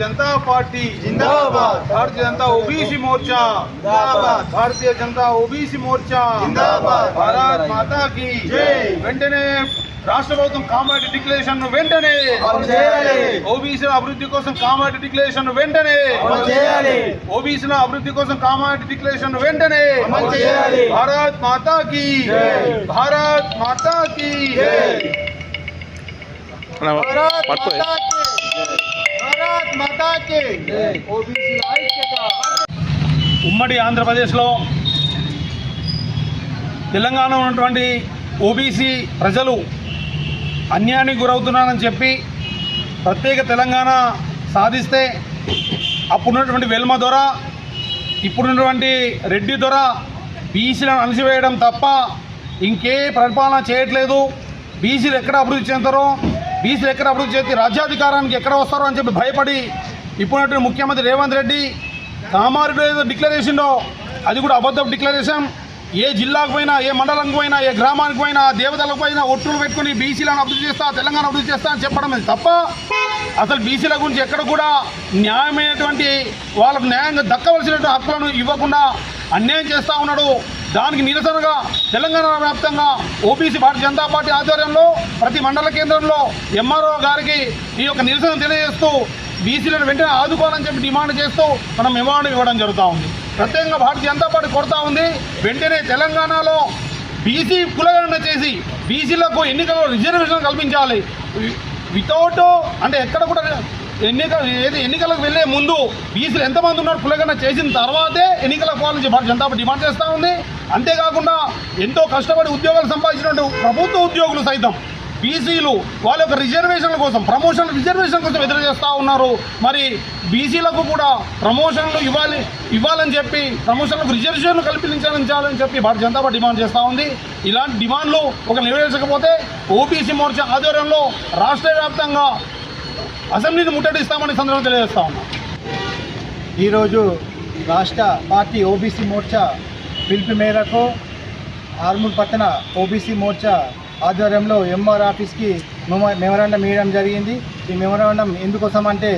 Party జిందాబాద్. Bharatiya Janata OBC Morcha జిందాబాద్. Bharatiya Janata OBC Morcha జిందాబాద్. భారత్ మాతా కి జై. వెంటనే రాష్ట్ర ప్రభుత్వం కామారెడ్డి డిక్లరేషన్ వెంటనే అమలు చేయాలి. ఓబీసీల అభివృద్ధి కోసం కామారెడ్డి డిక్లరేషన్ వెంటనే అమలు చేయాలి. ఓబీసీల అభివృద్ధి కోసం కామారెడ్డి డిక్లరేషన్ వెంటనే అమలు చేయాలి. భారత్ మాతా కి జై. భారత్ మాతా కి భారత్ మాతా కి భారత్ ఉమ్మడి ఆంధ్రప్రదేశ్లో తెలంగాణ ఉన్నటువంటి ఓబీసీ ప్రజలు అన్యాయానికి గురవుతున్నారని చెప్పి ప్రత్యేక తెలంగాణ సాధిస్తే అప్పుడున్నటువంటి వెల్మ దొర ఇప్పుడున్నటువంటి రెడ్డి దొర బీసీలను అణిచివేయడం తప్ప ఇంకే పరిపాలన చేయట్లేదు. బీసీలు ఎక్కడ అభివృద్ధి చెందుతారో బీసీలు ఎక్కడ అభివృద్ధి చేసి రాజ్యాధికారానికి ఎక్కడ వస్తారో అని చెప్పి భయపడి ఇప్పుడున్నటువంటి ముఖ్యమంత్రి రేవంత్ రెడ్డి కామారెడ్డి ఏదో డిక్లరేషన్లో అది కూడా అబద్ధం డిక్లరేషన్ ఏ జిల్లాకు పోయినా ఏ మండలంకి పోయినా ఏ గ్రామానికి పోయినా దేవతలకు పోయినా ఒట్టులు పెట్టుకుని బీసీలను అభివృద్ధి చేస్తా తెలంగాణ అభివృద్ధి చేస్తా అని చెప్పడం అది తప్ప అసలు బీసీల గురించి ఎక్కడ కూడా న్యాయమైనటువంటి వాళ్ళకు న్యాయంగా దక్కవలసినటువంటి హక్కులను ఇవ్వకుండా అన్యాయం చేస్తూ ఉన్నాడు. దానికి నిరసనగా తెలంగాణ వ్యాప్తంగా ఓబీసీ భారతీయ జనతా పార్టీ ఆధ్వర్యంలో ప్రతి మండల కేంద్రంలో ఎంఆర్ఓ గారికి ఈ యొక్క నిరసన తెలియజేస్తూ బీసీలను వెంటనే ఆదుకోవాలని చెప్పి డిమాండ్ చేస్తూ మనం మెమోరాండం ఇవ్వడం జరుగుతూ ఉంది. ప్రత్యేకంగా భారతీయ జనతా పార్టీ కొడతా ఉంది. వెంటనే తెలంగాణలో బీసీ కులగణన చేసి బీసీలకు ఎన్నికల్లో రిజర్వేషన్ కల్పించాలి. వితౌట్ అంటే ఎక్కడ కూడా ఎన్నిక ఏది ఎన్నికలకు వెళ్ళే ముందు బీసీలు ఎంతమంది ఉన్నారు కులగణన చేసిన తర్వాతే ఎన్నికలకు పోవాలని భారతీయ జనతా పార్టీ డిమాండ్ చేస్తూ ఉంది. అంతేకాకుండా ఎంతో కష్టపడి ఉద్యోగాలు సంపాదించినటువంటి ప్రభుత్వ ఉద్యోగులు సైతం బీసీలు వాళ్ళ యొక్క రిజర్వేషన్ల కోసం ప్రమోషన్ రిజర్వేషన్ కోసం ఎదురు చేస్తూ ఉన్నారు. మరి బీసీలకు కూడా ప్రమోషన్లు ఇవ్వాలి ఇవ్వాలని చెప్పి ప్రమోషన్లకు రిజర్వేషన్లు కల్పించాలని చెప్పి భారతీయ జనతా పార్టీ డిమాండ్ చేస్తూ ఉంది. ఇలాంటి డిమాండ్లు ఒక నెరవేర్చకపోతే ఓబీసీ మోర్చా ఆధ్వర్యంలో రాష్ట్ర వ్యాప్తంగా అసెంబ్లీని ముట్టడిస్తామని సందర్భంగా తెలియజేస్తా ఉన్నాం. ఈరోజు రాష్ట్ర పార్టీ ఓబీసీ మోర్చా పిలుపు మేరకు ఆర్మూర్ పట్టణ ఓబీసీ మోర్చా ఆధ్వర్యంలో ఎంఆర్ ఆఫీస్కి మెమరాండం ఇవ్వడం జరిగింది. ఈ మెమరాండం ఎందుకోసం అంటే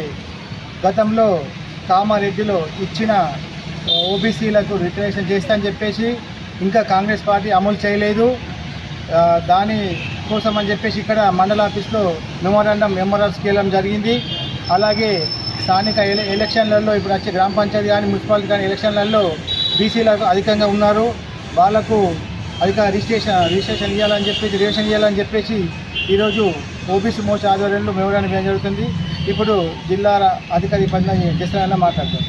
గతంలో కామారెడ్డిలో ఇచ్చిన ఓబీసీలకు రిటరేషన్ చేస్తా అని చెప్పేసి ఇంకా కాంగ్రెస్ పార్టీ అమలు చేయలేదు. దాని కోసం అని చెప్పేసి ఇక్కడ మండల ఆఫీస్లో మెమోరాండం ఎంఆర్ఆర్ వెళ్ళడం జరిగింది. అలాగే స్థానిక ఎలక్షన్లలో ఇప్పుడు వచ్చే గ్రామ పంచాయతీ కానీ మున్సిపాలిటీ కానీ ఎలక్షన్లలో బీసీలకు అధికంగా ఉన్నారు. వాళ్ళకు అధిక రిజిస్ట్రేషన్ రిజిస్ట్రేషన్ ఇవ్వాలని చెప్పేసి రిజిస్ట్రేషన్ ఇవ్వాలని చెప్పేసి ఈరోజు ఓబీసీ మోర్చా ఆధ్వర్యంలో మెమోరాండం వేయడం జరుగుతుంది? ఇప్పుడు జిల్లా అధికారి పైన చేస్తానన్న మాట్లాడతారు.